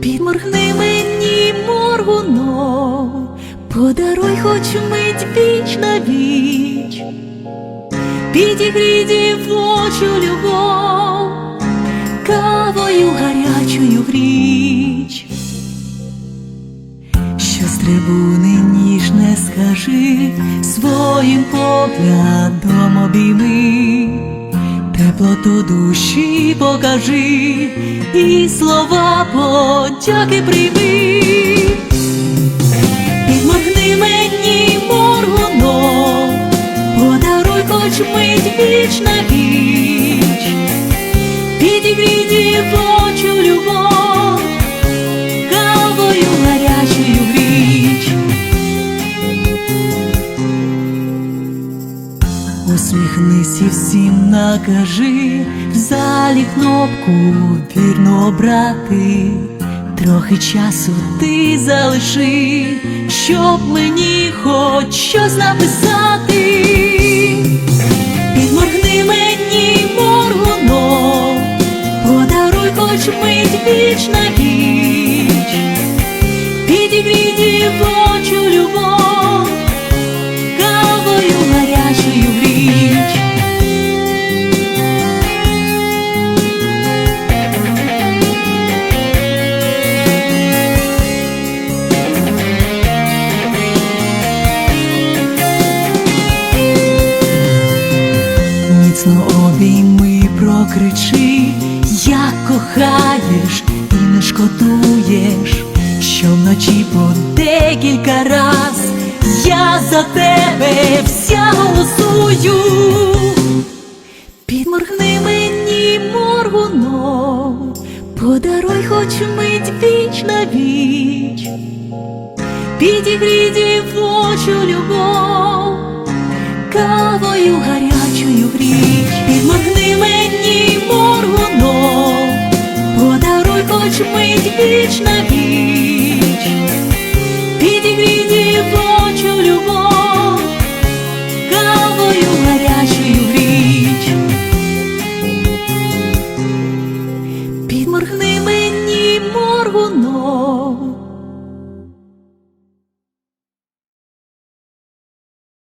Підморгни мені моргуном, подаруй хоч мить віч на віч, підігрій дівочу любов, кавою гарячою гріч, що з трибуни ніжне скажи своїм поглядом теплоту душі покажи, і слова подяки прийми. Підмахни мені моргуном, подаруй хоч мить віч на віч, підігрій дівочу любов, Усміхнись і всім накажи, в залі кнопку вірно обрати. Трохи часу ти залиши, щоб мені хоч щось написати. Підморгни мені моргуном, подаруй хоч мить віч на віч, підігрій дівочу Міцно обійми прокричи, як кохаєш і не шкодуєш, що вночі по декілька раз я за тебе вся голосую. Підморгни мені моргуном, подаруй хоч мить віч на віч, підігрій віч на віч, підігріті.